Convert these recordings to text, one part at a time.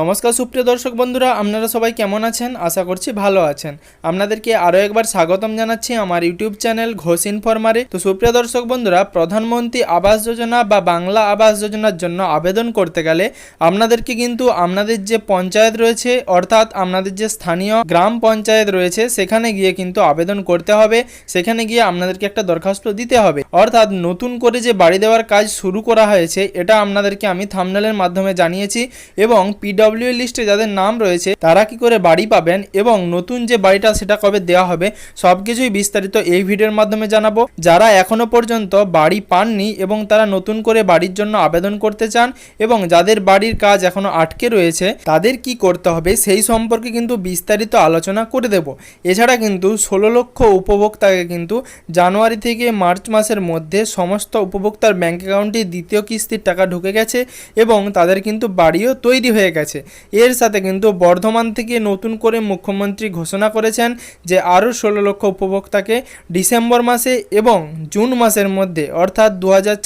নমস্কার সুপ্রিয় দর্শক বন্ধুরা, আপনারা সবাই কেমন আছেন? আশা করছি ভালো আছেন। আপনাদেরকে আরও একবার স্বাগতম জানাচ্ছি আমার ইউটিউব চ্যানেল ঘোষ ইনফরমারে। তো সুপ্রিয় দর্শক বন্ধুরা, প্রধানমন্ত্রী আবাস যোজনা বা বাংলা আবাস যোজনার জন্য আবেদন করতে গেলে আপনাদেরকে কিন্তু আপনাদের যে পঞ্চায়েত রয়েছে, অর্থাৎ আপনাদের যে স্থানীয় গ্রাম পঞ্চায়েত রয়েছে, সেখানে গিয়ে কিন্তু আবেদন করতে হবে। সেখানে গিয়ে আপনাদেরকে একটা দরখাস্ত দিতে হবে। অর্থাৎ নতুন করে যে বাড়ি দেওয়ার কাজ শুরু করা হয়েছে, এটা আপনাদেরকে আমি থামনেলের মাধ্যমে জানিয়েছি এবং পিডব্লিউ লিস্টে যাদের নাম রয়েছে, তারা কি করে বাড়ি পাবেন এবং নতুন যে বাড়িটা সেটা কবে দেওয়া হবে সব কিছুই বিস্তারিত এই ভিডিওর মাধ্যমে জানাব। যারা এখনও পর্যন্ত বাড়ি পাননি এবং তারা নতুন করে বাড়ির জন্য আবেদন করতে চান এবং যাদের বাড়ির কাজ এখনও আটকে রয়েছে, তাদের কি করতে হবে সেই সম্পর্কে কিন্তু বিস্তারিত আলোচনা করে দেব। এছাড়া কিন্তু ষোলো লক্ষ উপভোক্তাকে কিন্তু জানুয়ারি থেকে মার্চ মাসের মধ্যে সমস্ত উপভোক্তার ব্যাংক অ্যাকাউন্টে দ্বিতীয় কিস্তির টাকা ঢুকে গেছে এবং তাদের কিন্তু বাড়িও তৈরি হয়ে গেছে। এর সাথে কিন্তু বর্ধমান থেকে নতুন করে মুখ্যমন্ত্রী ঘোষণা করেছেন যে আরও ষোলো লক্ষ উপভোক্তাকে ডিসেম্বর মাসে এবং জুন মাসের মধ্যে, অর্থাৎ দু হাজার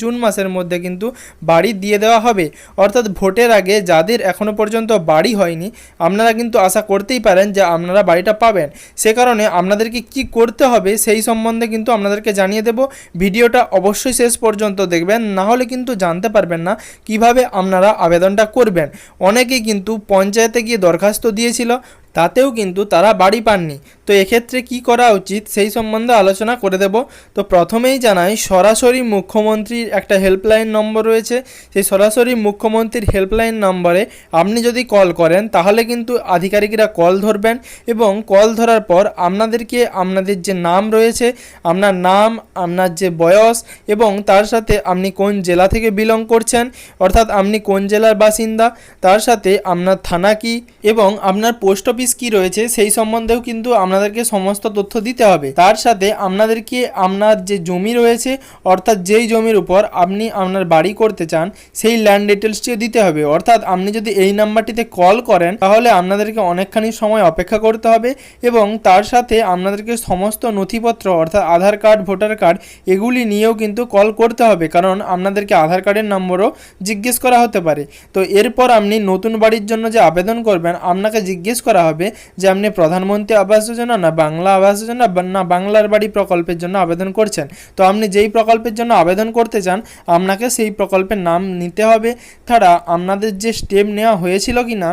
জুন মাসের মধ্যে কিন্তু বাড়ি দিয়ে দেওয়া হবে। অর্থাৎ ভোটের আগে যাদের এখনও পর্যন্ত বাড়ি হয়নি, আপনারা কিন্তু আশা করতেই পারেন যে আপনারা বাড়িটা পাবেন। সে কারণে আপনাদেরকে কি করতে হবে সেই সম্বন্ধে কিন্তু আপনাদেরকে জানিয়ে দেব। ভিডিওটা অবশ্যই শেষ পর্যন্ত দেখবেন, না হলে কিন্তু জানতে পারবেন না কীভাবে আপনারা আবেদনটা করবেন। অনেকেই কিন্তু পঞ্চায়েতে গিয়ে দরখাস্ত দিয়েছিল। তাতেও কিন্তু তারা বাড়ি পাননি। তো এক্ষেত্রে কি করা উচিত সেই সম্বন্ধে আলোচনা করে দেব। তো প্রথমেই জানাই, সরাসরি মুখ্যমন্ত্রীর একটা হেল্পলাইন নম্বর রয়েছে। সেই সরাসরি মুখ্যমন্ত্রীর হেল্পলাইন নম্বরে আপনি যদি কল করেন, তাহলে কিন্তু আধিকারিকরা কল ধরবেন এবং কল ধরার পর আপনাদেরকে আপনাদের যে নাম রয়েছে, আপনার নাম, আপনার যে বয়স এবং তার সাথে আপনি কোন জেলা থেকে বিলং করছেন, অর্থাৎ আপনি কোন জেলার বাসিন্দা, তার সাথে আপনার থানা কি এবং আপনার পোস্ট অফিস কি রয়েছে সেই সম্বন্ধেও কিন্তু আপনাদেরকে সমস্ত তথ্য দিতে হবে। তার সাথে আপনাদেরকে আপনার যে জমি রয়েছে, অর্থাৎ যেই জমির উপর আপনি আপনার বাড়ি করতে চান, সেই ল্যান্ড ডিটেলসটিও দিতে হবে। অর্থাৎ আপনি যদি এই নাম্বারটিতে কল করেন, তাহলে আপনাদেরকে অনেকখানি সময় অপেক্ষা করতে হবে এবং তার সাথে আপনাদেরকে সমস্ত নথিপত্র, অর্থাৎ আধার কার্ড, ভোটার কার্ড, এগুলি নিয়েও কিন্তু কল করতে হবে। কারণ আপনাদেরকে আধার কার্ডের নম্বরও জিজ্ঞেস করা হতে পারে। তো এরপর আপনি নতুন বাড়ির জন্য যে আবেদন করবেন, আপনাকে জিজ্ঞেস করা যে আপনি প্রধানমন্ত্রী আবাস যোজনা না বাংলা আবাস যোজনা না বাংলার বাড়ি প্রকল্পের জন্য আবেদন করছেন। তো আপনি যেই প্রকল্পের জন্য আবেদন করতে চান, আপনাকে সেই প্রকল্পের নাম নিতে হবে। ছাড়া আপনাদের যে স্টেপ নেওয়া হয়েছিল কি না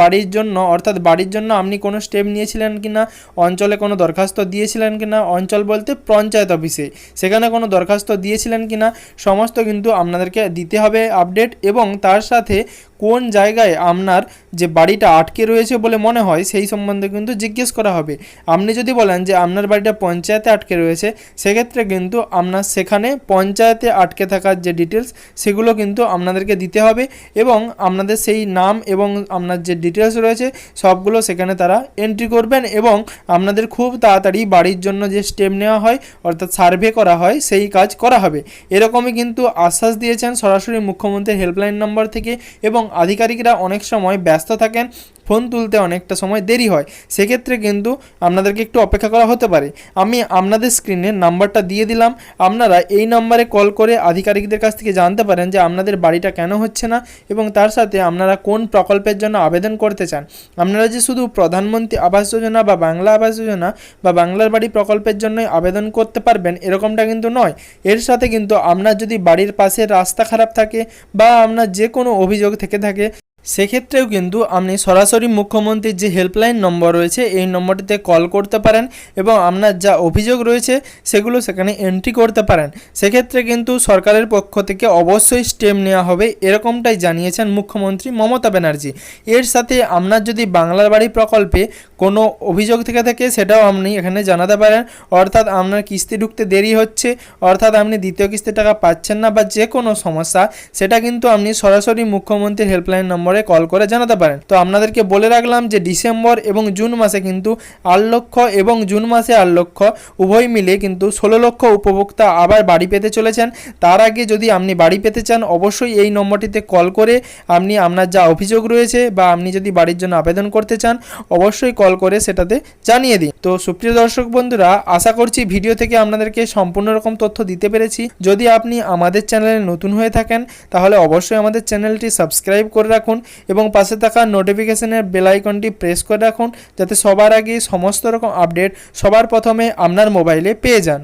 বাড়ির জন্য, অর্থাৎ বাড়ির জন্য আপনি কোনো স্টেপ নিয়েছিলেন কি না অঞ্চলে কোনো দরখাস্ত দিয়েছিলেন কি না অঞ্চল বলতে পঞ্চায়েত অফিসে, সেখানে কোনো দরখাস্ত দিয়েছিলেন কি না সমস্ত কিন্তু আপনাদেরকে দিতে হবে আপডেট এবং তার সাথে কোন জায়গায় আপনার যে বাড়িটা আটকে রয়েছে বলে মনে হয় সেই সম্বন্ধে কিন্তু জিজ্ঞেস করা হবে। আপনি যদি বলেন যে আপনার বাড়িটা পঞ্চায়েতে আটকে রয়েছে, সেক্ষেত্রে কিন্তু আপনার সেখানে পঞ্চায়েতে আটকে থাকার যে ডিটেলস সেগুলো কিন্তু আপনাদেরকে দিতে হবে এবং আপনাদের সেই নাম এবং আপনার যে ডিটেলস রয়েছে, সবগুলো সেখানে তারা এন্ট্রি করবেন এবং আপনাদের খুব তাড়াতাড়ি বাড়ির জন্য যে স্টেপ নেওয়া হয়, অর্থাৎ সার্ভে করা হয়, সেই কাজ করা হবে। এরকমই কিন্তু আশ্বাস দিয়েছেন সরাসরি মুখ্যমন্ত্রীর হেল্পলাইন নম্বর থেকে এবং আধিকারিকরা অনেক সময় ব্যস্ত থাকেন ফোন তুলতে অনেকটা সময় দেরি হয়। সেক্ষেত্রে কিন্তু আপনাদেরকে একটু অপেক্ষা করা হতে পারে। আমি আপনাদের স্ক্রিনে নাম্বারটা দিয়ে দিলাম। আপনারা এই নাম্বারে কল করে আধিকারিকদের কাছ থেকে জানতে পারেন যে আপনাদের বাড়িটা কেন হচ্ছে না এবং তার সাথে আপনারা কোন প্রকল্পের জন্য আবেদন করতে চান। আপনারা যে শুধু প্রধানমন্ত্রী আবাস যোজনা বা বাংলা আবাস যোজনা বা বাংলার বাড়ি প্রকল্পের জন্যই আবেদন করতে পারবেন এরকমটা কিন্তু নয়। এর সাথে কিন্তু আপনার যদি বাড়ির পাশে রাস্তা খারাপ থাকে বা আপনার যে কোনো অভিযোগ থেকে থাকে সেক্ষেত্রেও কিন্তু আপনি সরাসরি মুখ্যমন্ত্রীর যে হেল্পলাইন নম্বর রয়েছে, এই নম্বরটিতে কল করতে পারেন এবং আপনার যা অভিযোগ রয়েছে, সেগুলো সেখানে এন্ট্রি করতে পারেন। সেক্ষেত্রে কিন্তু সরকারের পক্ষ থেকে অবশ্যই স্টেপ নেওয়া হবে, এরকমটাই জানিয়েছেন মুখ্যমন্ত্রী মমতা ব্যানার্জি। এর সাথে আপনার যদি বাংলার বাড়ি প্রকল্পে কোনো অভিযোগ থেকে থাকে, সেটাও আপনি এখানে জানাতে পারেন। অর্থাৎ আপনার কিস্তি ঢুকতে দেরি হচ্ছে, অর্থাৎ আপনি দ্বিতীয় কিস্তির টাকা পাচ্ছেন না বা যে কোনো সমস্যা, সেটা কিন্তু আপনি সরাসরি মুখ্যমন্ত্রীর হেল্পলাইন নম্বরে কল করে জানাতে পারেন। তো আপনাদেরকে বলে রাখলাম যে ডিসেম্বর এবং জুন মাসে কিন্তু আট লক্ষ এবং জুন মাসে আট লক্ষ উভয় মিলে কিন্তু ষোলো লক্ষ উপভোক্তা আবার বাড়ি পেতে চলেছেন। তার আগে যদি আপনি বাড়ি পেতে চান, অবশ্যই এই নম্বরটিতে কল করে আপনি আপনার যা অভিযোগ রয়েছে বা আপনি যদি বাড়ির জন্য আবেদন করতে চান, অবশ্যই কল করে সেটাতে জানিয়ে দিন। তো সুপ্রিয় দর্শক বন্ধুরা, আশা করছি ভিডিও থেকে আপনাদেরকে সম্পূর্ণ রকম তথ্য দিতে পেরেছি। যদি আপনি আমাদের চ্যানেলে নতুন হয়ে থাকেন, তাহলে অবশ্যই আমাদের চ্যানেলটি সাবস্ক্রাইব করে রাখুন এবং পাশে থাকা নোটিফিকেশনের বেল আইকনটি প্রেস করে রাখুন, যাতে সবার আগে সমস্ত রকম আপডেট সবার প্রথমে আপনার মোবাইলে পেয়ে যান।